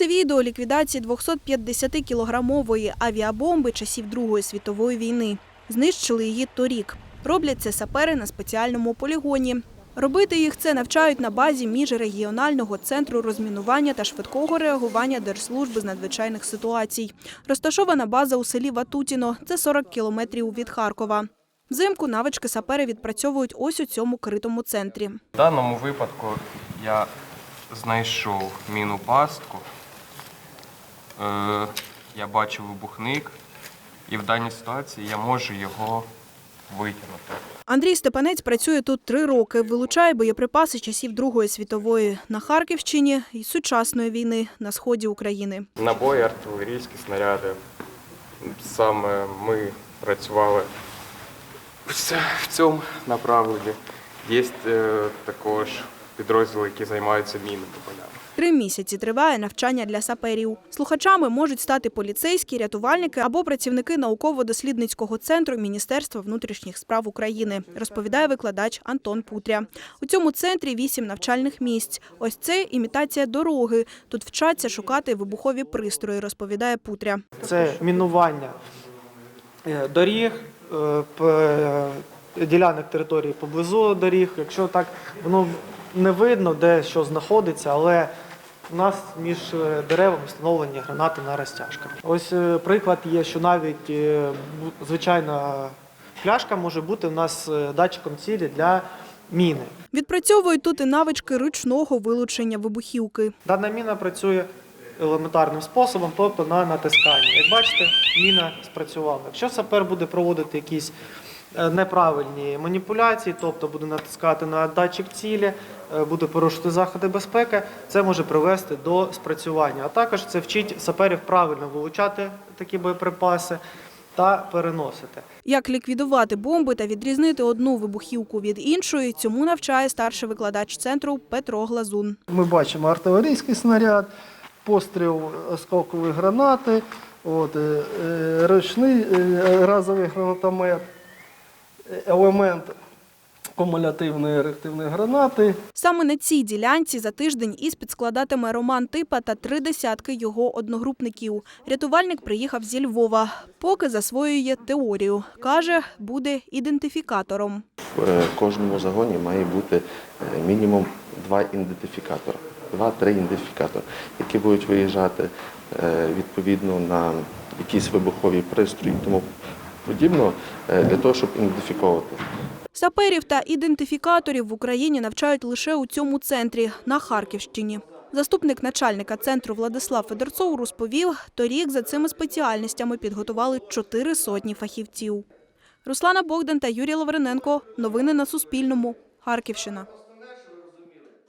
Це відео ліквідації 250-кілограмової авіабомби часів Другої світової війни. Знищили її торік. Роблять це сапери на спеціальному полігоні. Робити їх це навчають на базі міжрегіонального центру розмінування та швидкого реагування Держслужби з надзвичайних ситуацій. Розташована база у селі Ватутіно. Це 40 кілометрів від Харкова. Взимку навички сапери відпрацьовують ось у цьому критому центрі. В даному випадку я знайшов міну пастку, я бачу вибухник, і в даній ситуації я можу його витягнути. Андрій Степанець працює тут три роки. Вилучає боєприпаси часів Другої світової на Харківщині і сучасної війни на сході України. Набої, артилерійські снаряди. Саме ми працювали в цьому направленні. Є е, також підрозділи, які займаються мінними полями. Три місяці триває навчання для саперів. Слухачами можуть стати поліцейські, рятувальники або працівники науково-дослідницького центру Міністерства внутрішніх справ України, розповідає викладач Антон Путря. У цьому центрі вісім навчальних місць. Ось це імітація дороги. Тут вчаться шукати вибухові пристрої, розповідає Путря. Це мінування е, доріг, е, е, ділянок території поблизу доріг. Якщо так воно не видно, де що знаходиться, але у нас між е, деревами встановлені гранати на розтяжках. Ось е, приклад є, що навіть е, звичайна пляшка може бути у нас датчиком цілі для міни. Відпрацьовують тут і навички ручного вилучення вибухівки. Дана міна працює елементарним способом, тобто на натисканні. Як бачите, міна спрацювала. Якщо сапер буде проводити якісь неправильні маніпуляції, тобто буде натискати на датчик цілі, е, буде порушити заходи безпеки, це може привести до спрацювання. А також це вчить саперів правильно вилучати такі боєприпаси та переносити. Як ліквідувати бомби та відрізнити одну вибухівку від іншої, цьому навчає старший викладач центру Петро Глазун. Ми бачимо артилерійський снаряд, постріл осколкової гранати, от, е, е, ручний е, разовий гранатомет, е, елемент кумулятивної реактивної гранати. Саме на цій ділянці за тиждень іспит складатиме Роман Типа та три десятки його одногрупників. Рятувальник приїхав зі Львова. Поки засвоює теорію. Каже, буде ідентифікатором. В е, кожному загоні має бути е, мінімум два ідентифікатори, два-три ідентифікатори, які будуть виїжджати е, відповідно на якісь вибухові пристрої тому подібно, е, для того, щоб ідентифіковувати. Саперів та ідентифікаторів в Україні навчають лише у цьому центрі на Харківщині. Заступник начальника центру Владислав Федорцов розповів, торік за цими спеціальностями підготували чотири сотні фахівців. Руслана Богдан та Юрій Лавриненко. Новини на Суспільному. Харківщина.